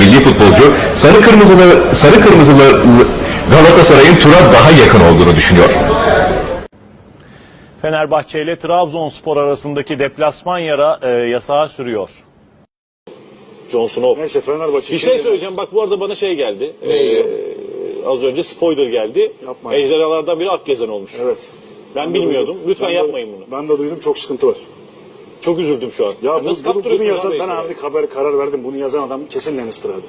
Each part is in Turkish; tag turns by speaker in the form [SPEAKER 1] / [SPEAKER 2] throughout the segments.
[SPEAKER 1] milli futbolcu sarı kırmızılı sarı kırmızılı Galatasaray'ın tura daha yakın olduğunu düşünüyor.
[SPEAKER 2] Fenerbahçe ile Trabzonspor arasındaki deplasman yara e, yasağı sürüyor. John Snow.
[SPEAKER 3] Neyse Fenerbahçe.
[SPEAKER 2] Bir şey söyleyeceğim. Bak bu arada bana şey geldi. Ee, az önce spoiler geldi.
[SPEAKER 3] Yapmayın.
[SPEAKER 2] Ejderhalardan biri Akgezen olmuş.
[SPEAKER 3] Evet.
[SPEAKER 2] Ben bilmiyordum. Lütfen
[SPEAKER 3] Ben de-
[SPEAKER 2] yapmayın bunu.
[SPEAKER 3] Ben de duydum çok sıkıntı var.
[SPEAKER 2] Çok üzüldüm şu an.
[SPEAKER 3] Ya bu,
[SPEAKER 2] nasıl
[SPEAKER 3] bunu, bunu
[SPEAKER 2] kaptırıyorsun
[SPEAKER 3] yazan ben abi haber karar verdim. Bunu yazan adam kesin Lannister abi.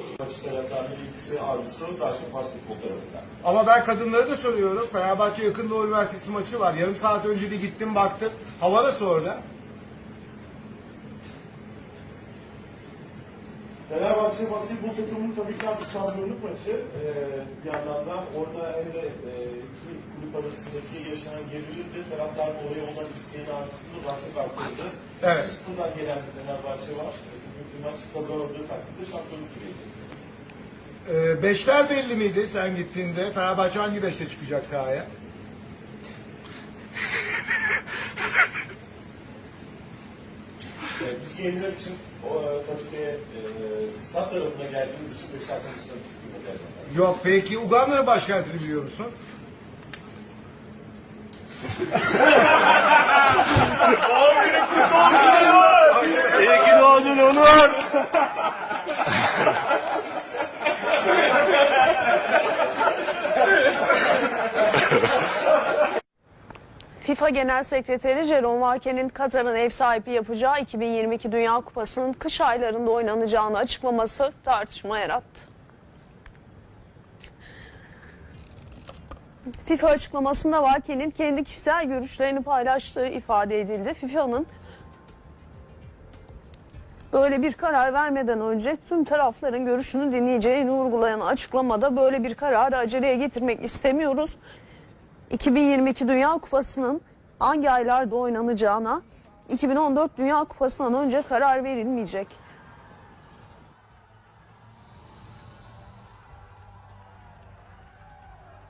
[SPEAKER 4] Ama ben kadınlara da soruyorum. Fenerbahçe yakın Doğu Üniversitesi maçı var. Yarım saat önce de gittim baktım. Hava nasıl orada?
[SPEAKER 5] Fenerbahçe basketbol takımının tabii ki artık şampiyonluk maçı. Ee, bir yandan da orada hem de e, iki kulüp arasındaki yaşanan gerilim de taraftarın oraya olan isteğini arzusunu daha çok arttırdı.
[SPEAKER 4] Evet.
[SPEAKER 5] Sıfırdan gelen bir Fenerbahçe var. Bugünkü maç kazanıldığı takdirde şampiyonluk gelecek.
[SPEAKER 4] Ee, beşler belli miydi sen gittiğinde? Fenerbahçe hangi beşte çıkacak sahaya?
[SPEAKER 5] Ee, biz yayınlar için o, e, Kadıköy'e e, stat tarafına geldiğimiz için beş arkadaşlarım tutmayacağız.
[SPEAKER 4] Yok peki Uganda'nın başkentini biliyor musun?
[SPEAKER 3] İyi ki doğdun Onur.
[SPEAKER 6] FIFA Genel Sekreteri Jerome Valke'nin Katar'ın ev sahipliği yapacağı 2022 Dünya Kupası'nın kış aylarında oynanacağını açıklaması tartışma yarattı. FIFA açıklamasında Valke'nin kendi kişisel görüşlerini paylaştığı ifade edildi. FIFA'nın böyle bir karar vermeden önce tüm tarafların görüşünü dinleyeceğini vurgulayan açıklamada böyle bir kararı aceleye getirmek istemiyoruz. 2022 Dünya Kupası'nın hangi aylarda oynanacağına 2014 Dünya Kupası'ndan önce karar verilmeyecek.